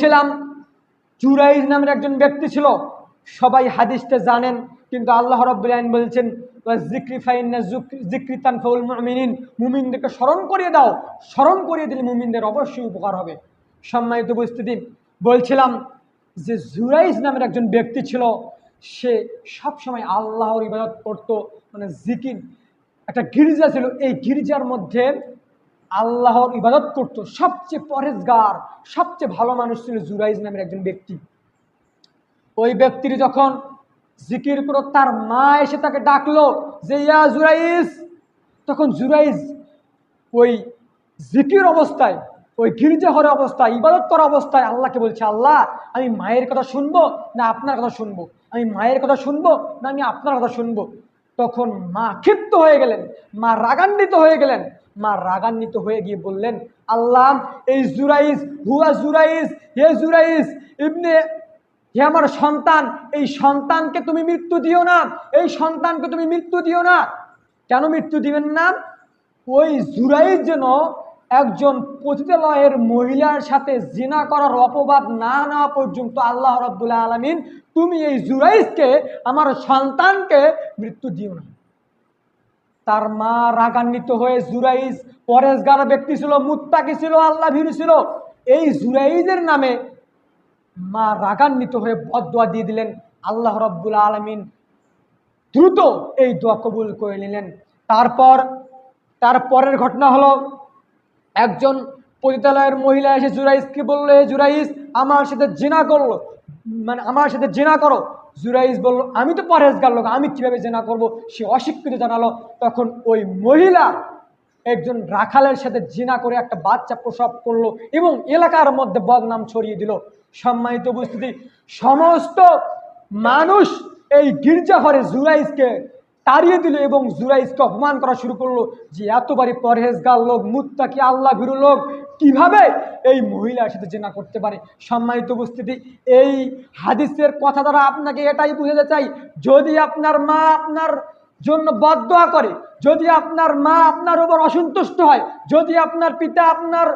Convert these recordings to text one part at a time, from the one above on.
বলছিলাম, জুরাইজ নামের একজন ব্যক্তি ছিল, সবাই হাদিসটা জানেন, কিন্তু আল্লাহ রব্বুল বলছেন মুমিনদেরকে স্মরণ করিয়ে দাও, স্মরণ করিয়ে দিলে মুমিনদের অবশ্যই উপকার হবে। সম্মানিত উপস্থিতি, বলছিলাম যে জুরাইজ নামের একজন ব্যক্তি ছিল, সে সবসময় আল্লাহর ইবাদত করতো মানে জিকির একটা গির্জা ছিল, এই গির্জার মধ্যে আল্লাহর ইবাদত করত। সবচেয়ে পরেজগার, সবচেয়ে ভালো মানুষ ছিল জুরাইজ নামের একজন ব্যক্তি। ওই ব্যক্তির যখন জিকির করো তার মা এসে তাকে ডাকলো যে, ইয়া জুরাইজ! তখন জুরাইজ ওই জিকির অবস্থায়, ওই গির্জা হওয়ার অবস্থায়, ইবাদত করা অবস্থায় আল্লাহকে বলছে, আল্লাহ, আমি মায়ের কথা শুনব না আপনার কথা শুনব? আমি মায়ের কথা শুনব না আমি আপনার কথা শুনব? তখন মা ক্ষিপ্ত হয়ে গেলেন, মা রাগান্বিত হয়ে গেলেন। মা রাগান্বিত হয়ে গিয়ে বললেন, আল্লাহ, এই জুরাইজ হুয়া জুরাইস হে জুরাইজ ইবনে, হে আমার সন্তান, এই সন্তানকে তুমি মৃত্যু দিও না, এই সন্তানকে তুমি মৃত্যু দিও না। কেন মৃত্যু দিবেন না? ওই জুরাইজ যেন একজন পতিতালয়ের মহিলার সাথে জিনা করার অপবাদ না নেওয়া পর্যন্ত আল্লাহ রব্বুল্লাহ আলমিন, তুমি এই জুরাইজকে আমার সন্তানকে মৃত্যু দিও না। তার মা রাগান্বিত হয়ে জুরাইজ পরেশগার ব্যক্তি ছিল, মুত্তাকি ছিল আল্লাহ ভীরু ছিল। এই জুরাইজের নামে মা রাগান্বিত হয়ে বদোয়া দিয়ে দিলেন। আল্লাহ রব্বুল আলমিন দ্রুত এই দোয়া কবুল করে নিলেন। তারপর, তার পরের ঘটনা হলো, একজন পতিতালয়ের মহিলা এসে জুরাইজকে বলল, হে জুরাইজ, আমার সাথে জিনা করল। মানে আমার সাথে জেনা করো। জুরাইজ বলল, আমি তো পরেজগার লোক, আমি কীভাবে জেনা করব? সে অস্বীকৃতি জানালো। তখন ওই মহিলা একজন রাখালের সাথে জেনা করে একটা বাচ্চা প্রসব করল এবং এলাকার মধ্যে বদনাম ছড়িয়ে দিল। সম্মানিত উপস্থিতি, সমস্ত মানুষ এই গির্জাঘরে জুরাইজকে তাড়িয়ে দিল এবং জুরাইজকে অপমান করা শুরু করল যে এতবারই পরহেজগার লোক, মুত্তাকি আল্লাহ ভীরু লোক, কীভাবে এই মহিলার সাথে জেনা করতে পারে? সম্মানিত উপস্থিতি, এই হাদিসের কথা দ্বারা আপনাকে এটাই বুঝাতে চাই, যদি আপনার মা আপনার জন্য বদদোয়া করে, যদি আপনার মা আপনার উপর অসন্তুষ্ট হয়, যদি আপনার পিতা আপনার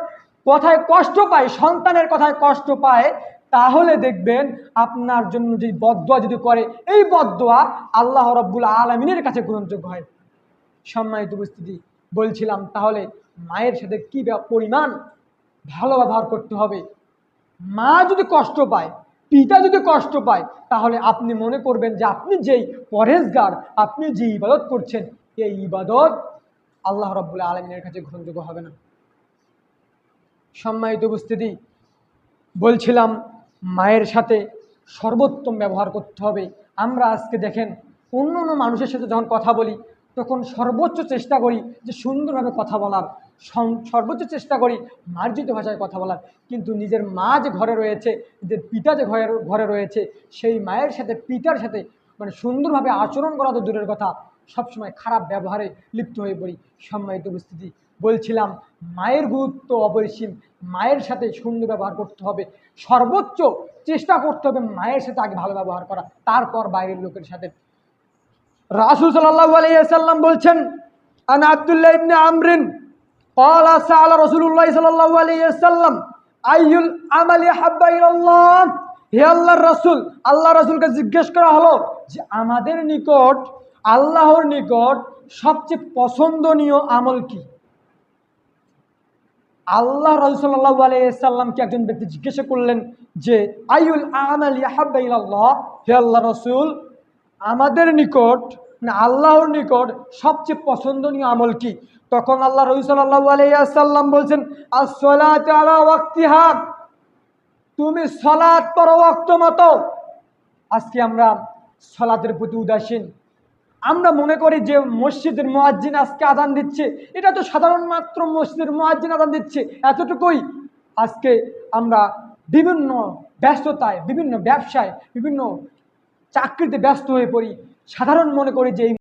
কথায় কষ্ট পায়, সন্তানের কথায় কষ্ট পায় তাহলে দেখবেন আপনার জন্য যে বদদোয়া যদি করে, এই বদদোয়া আল্লাহ রব্বুল আলমিনের কাছে গ্রহণযোগ্য হয়। সম্মানিত উপস্থিতি, বলছিলাম তাহলে মায়ের সাথে কী পরিমাণ ভালো ব্যবহার করতে হবে? মা যদি কষ্ট পায়, পিতা যদি কষ্ট পায়, তাহলে আপনি মনে করবেন যে আপনি যেই পরেজগার আপনি যে ইবাদত করছেন, এই ইবাদত আল্লাহ রব্বুল্লাহ আলমিনের কাছে গ্রহণযোগ্য হবে না। সম্মানিত উপস্থিতি, বলছিলাম মায়ের সাথে সর্বোত্তম ব্যবহার করতে হবে। আমরা আজকে দেখেন অন্য অন্য মানুষের সাথে যখন কথা বলি, তখন সর্বোচ্চ চেষ্টা করি যে সুন্দরভাবে কথা বলার সর্বোচ্চ চেষ্টা করি মার্জিত ভাষায় কথা বলার। কিন্তু নিজের মা যে ঘরে রয়েছে, নিজের পিতা যে ঘরে ঘরে রয়েছে, সেই মায়ের সাথে, পিতার সাথে মানে সুন্দরভাবে আচরণ করা তো দূরের কথা, সবসময় খারাপ ব্যবহারে লিপ্ত হয়ে পড়ি। সম্মানিত উপস্থিতি বলছিলাম মায়ের গুরুত্ব অপরিসীম মায়ের সাথে সুন্দর ব্যবহার করতে হবে সর্বোচ্চ চেষ্টা করতে হবে মায়ের সাথে আগে ভালো ব্যবহার করা তারপর বাইরের লোকের সাথে রাসুল সাল্লাহ আলাইসাল্লাম বলছেন আন আব্দুল্লাহ ইবনে আমরিন قال سأل رسول الله صلى الله عليه وسلم আইয়ুল আমালি হাব্বা ইলাল্লাহ হে আল্লাহর রাসূল আল্লাহ রাসূলকে জিজ্ঞেস করা হলো যে আমাদের নিকট আল্লাহর নিকট সবচেয়ে পছন্দনীয় আমল কি আল্লাহ রসুল্লাহ আলাইসাল্লামকে একজন ব্যক্তি জিজ্ঞাসা করলেন যে আইউল আমাল ইয়াহাব্বা ইলাল্লাহ? হে আল্লাহ রসুল, আমাদের নিকট না আল্লাহর নিকট সবচেয়ে পছন্দনীয় আমল কি? তখন আল্লাহ রসুল্লাহ আলাইসাল্লাম বলছেন আসলাত আলা ওয়াক্তিহা। তুমি সলাৎ ওয়াক্ত মতো। আজকে আমরা সলাতের প্রতি উদাসীন। আমরা মনে করি যে মসজিদের মোয়াজ্জিন আজকে আদান দিচ্ছে। এটা তো সাধারণ মাত্র মসজিদের মোয়াজ্জিন আদান দিচ্ছে। এতটুকুই আজকে আমরা বিভিন্ন ব্যস্ততায়, বিভিন্ন ব্যবসায়, বিভিন্ন চাকরিতে ব্যস্ত হয়ে পড়ি। সাধারণ মনে করি যে এই